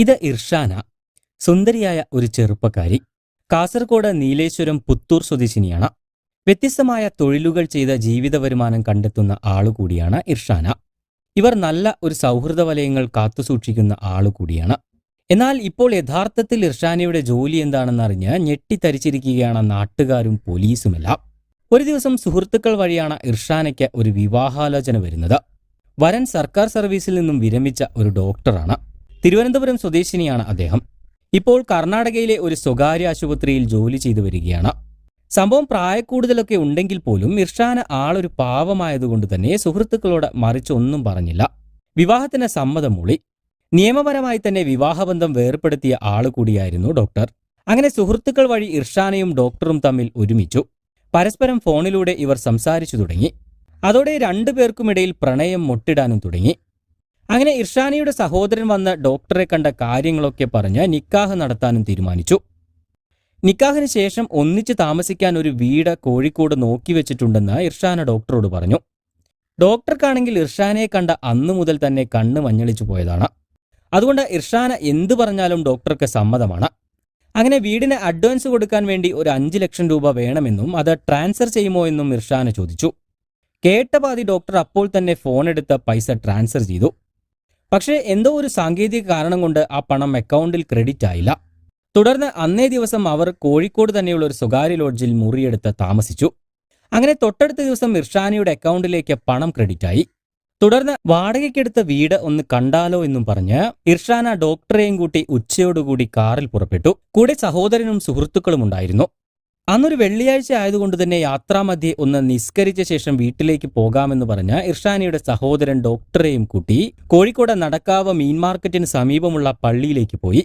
ഇത് ഇർഷാന സുന്ദരിയായ ഒരു ചെറുപ്പക്കാരി കാസർഗോഡ് നീലേശ്വരം പുത്തൂർ സ്വദേശിനിയാണ്. വ്യത്യസ്തമായ തൊഴിലുകൾ ചെയ്ത ജീവിത വരുമാനം കണ്ടെത്തുന്ന ആളുകൂടിയാണ് ഇർഷാന. ഇവർ നല്ല ഒരു സൗഹൃദ വലയങ്ങൾ കാത്തുസൂക്ഷിക്കുന്ന ആളുകൂടിയാണ്. എന്നാൽ ഇപ്പോൾ യഥാർത്ഥത്തിൽ ഇർഷാനയുടെ ജോലി എന്താണെന്നറിഞ്ഞ് ഞെട്ടിത്തരിച്ചിരിക്കുകയാണ് നാട്ടുകാരും പോലീസുമെല്ലാം. ഒരു ദിവസം സുഹൃത്തുക്കൾ വഴിയാണ് ഇർഷാനയ്ക്ക് ഒരു വിവാഹാലോചന വരുന്നത്. വരൻ സർക്കാർ സർവീസിൽ നിന്നും വിരമിച്ച ഒരു ഡോക്ടറാണ്. തിരുവനന്തപുരം സ്വദേശിനിയാണ് അദ്ദേഹം. ഇപ്പോൾ കർണാടകയിലെ ഒരു സ്വകാര്യ ആശുപത്രിയിൽ ജോലി ചെയ്തു വരികയാണ്. സംഭവം പ്രായക്കൂടുതലൊക്കെ ഉണ്ടെങ്കിൽ പോലും ഇർഷാന ആളൊരു പാവമായതുകൊണ്ട് തന്നെ സുഹൃത്തുക്കളോട് മറിച്ചൊന്നും പറഞ്ഞില്ല. വിവാഹത്തിന് സമ്മതം മൂളി. നിയമപരമായി തന്നെ വിവാഹബന്ധം വേർപ്പെടുത്തിയ ആളുകൂടിയായിരുന്നു ഡോക്ടർ. അങ്ങനെ സുഹൃത്തുക്കൾ വഴി ഇർഷാനയും ഡോക്ടറും തമ്മിൽ ഒരുമിച്ചു. പരസ്പരം ഫോണിലൂടെ ഇവർ സംസാരിച്ചു തുടങ്ങി. അതോടെ രണ്ടു രണ്ടുപേർക്കുമിടയിൽ പ്രണയം മുട്ടിടാനും തുടങ്ങി. അങ്ങനെ ഇർഷാനിയുടെ സഹോദരൻ വന്ന് ഡോക്ടറെ കണ്ട കാര്യങ്ങളൊക്കെ പറഞ്ഞ് നിക്കാഹ് നടത്താനും തീരുമാനിച്ചു. നിക്കാഹിന് ശേഷം ഒന്നിച്ച് താമസിക്കാൻ ഒരു വീട് കോഴിക്കോട് നോക്കി വെച്ചിട്ടുണ്ടെന്ന് ഇർഷാന ഡോക്ടറോട് പറഞ്ഞു. ഡോക്ടർക്കാണെങ്കിൽ ഇർഷാനെ കണ്ട അന്നു മുതൽ തന്നെ കണ്ണ് മഞ്ഞളിച്ചു പോയതാണ്. അതുകൊണ്ട് ഇർഷാന എന്തു പറഞ്ഞാലും ഡോക്ടർക്ക് സമ്മതമാണ്. അങ്ങനെ വീടിന് അഡ്വാൻസ് കൊടുക്കാൻ വേണ്ടി ഒരു അഞ്ച് ലക്ഷം രൂപ വേണമെന്നും അത് ട്രാൻസ്ഫർ ചെയ്യുമോ എന്നും ഇർഷാന ചോദിച്ചു. കേട്ട പാതി ഡോക്ടർ അപ്പോൾ തന്നെ ഫോൺ എടുത്ത് പൈസ ട്രാൻസ്ഫർ ചെയ്തു. പക്ഷേ എന്തോ ഒരു സാങ്കേതിക കാരണം കൊണ്ട് ആ പണം അക്കൗണ്ടിൽ ക്രെഡിറ്റ് ആയില്ല. തുടർന്ന് അന്നേ ദിവസം അവർ കോഴിക്കോട് തന്നെയുള്ള ഒരു സ്വകാര്യ ലോഡ്ജിൽ മുറിയെടുത്ത് താമസിച്ചു. അങ്ങനെ തൊട്ടടുത്ത ദിവസം ഇർഷാനിയുടെ അക്കൗണ്ടിലേക്ക് പണം ക്രെഡിറ്റ് ആയി. തുടർന്ന് വാടകയ്ക്കെടുത്ത വീട് ഒന്ന് കണ്ടാലോ എന്നും പറഞ്ഞ് ഇർഷാന ഡോക്ടറെയും കൂട്ടി ഉച്ചയോടുകൂടി കാറിൽ പുറപ്പെട്ടു. കൂടെ സഹോദരനും സുഹൃത്തുക്കളും ഉണ്ടായിരുന്നു. അന്നൊരു വെള്ളിയാഴ്ച ആയതുകൊണ്ട് തന്നെ യാത്രാമധ്യേ ഒന്ന് നിസ്കരിച്ച ശേഷം വീട്ടിലേക്ക് പോകാമെന്ന് പറഞ്ഞ ഇർഷാനിയുടെ സഹോദരൻ ഡോക്ടറെയും കൂട്ടി കോഴിക്കോട് നടക്കാവ് മീൻ മാർക്കറ്റിന് സമീപമുള്ള പള്ളിയിലേക്ക് പോയി.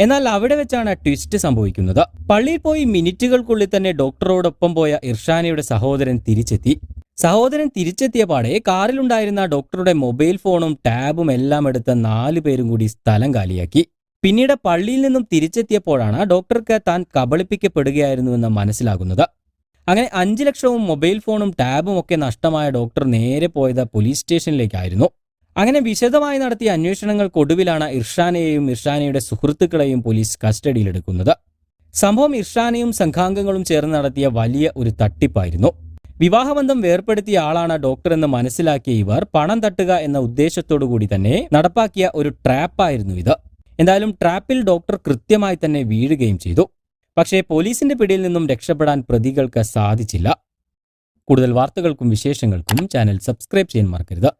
എന്നാൽ അവിടെ വെച്ചാണ് ട്വിസ്റ്റ് സംഭവിക്കുന്നത്. പള്ളിയിൽ പോയി മിനിറ്റുകൾക്കുള്ളിൽ തന്നെ ഡോക്ടറോടൊപ്പം പോയ ഇർഷാനിയുടെ സഹോദരൻ തിരിച്ചെത്തി. സഹോദരൻ തിരിച്ചെത്തിയ പാടെ കാറിലുണ്ടായിരുന്ന ഡോക്ടറുടെ മൊബൈൽ ഫോണും ടാബും എല്ലാം എടുത്ത നാലു പേരും കൂടി സ്ഥലം കാലിയാക്കി. പിന്നീട് പള്ളിയിൽ നിന്നും തിരിച്ചെത്തിയപ്പോഴാണ് ഡോക്ടർക്ക് താൻ കബളിപ്പിക്കപ്പെടുകയായിരുന്നുവെന്ന് മനസ്സിലാകുന്നത്. അങ്ങനെ അഞ്ചു ലക്ഷവും മൊബൈൽ ഫോണും ടാബും ഒക്കെ നഷ്ടമായ ഡോക്ടർ നേരെ പോയത് പോലീസ് സ്റ്റേഷനിലേക്കായിരുന്നു. അങ്ങനെ വിശദമായി നടത്തിയ അന്വേഷണങ്ങൾക്കൊടുവിലാണ് ഇർഷാനെയും ഇർഷാനയുടെ സുഹൃത്തുക്കളെയും പോലീസ് കസ്റ്റഡിയിലെടുക്കുന്നത്. സംഭവം ഇർഷാനയും സംഘാംഗങ്ങളും ചേർന്ന് നടത്തിയ വലിയ ഒരു തട്ടിപ്പായിരുന്നു. വിവാഹബന്ധം വേർപ്പെടുത്തിയ ആളാണ് ഡോക്ടർ എന്ന് മനസ്സിലാക്കിയ ഇവർ പണം തട്ടുക എന്ന ഉദ്ദേശത്തോടു കൂടി തന്നെ നടപ്പാക്കിയ ഒരു ട്രാപ്പായിരുന്നു ഇത്. എന്തായാലും ട്രാപ്പിൽ ഡോക്ടർ കൃത്യമായി തന്നെ വീഴുകയും ചെയ്തു. പക്ഷേ പോലീസിന്റെ പിടിയിൽ നിന്നും രക്ഷപ്പെടാൻ പ്രതികൾക്ക് സാധിച്ചില്ല. കൂടുതൽ വാർത്തകൾക്കും വിശേഷങ്ങൾക്കും ചാനൽ സബ്സ്ക്രൈബ് ചെയ്യാൻ മറക്കരുത്.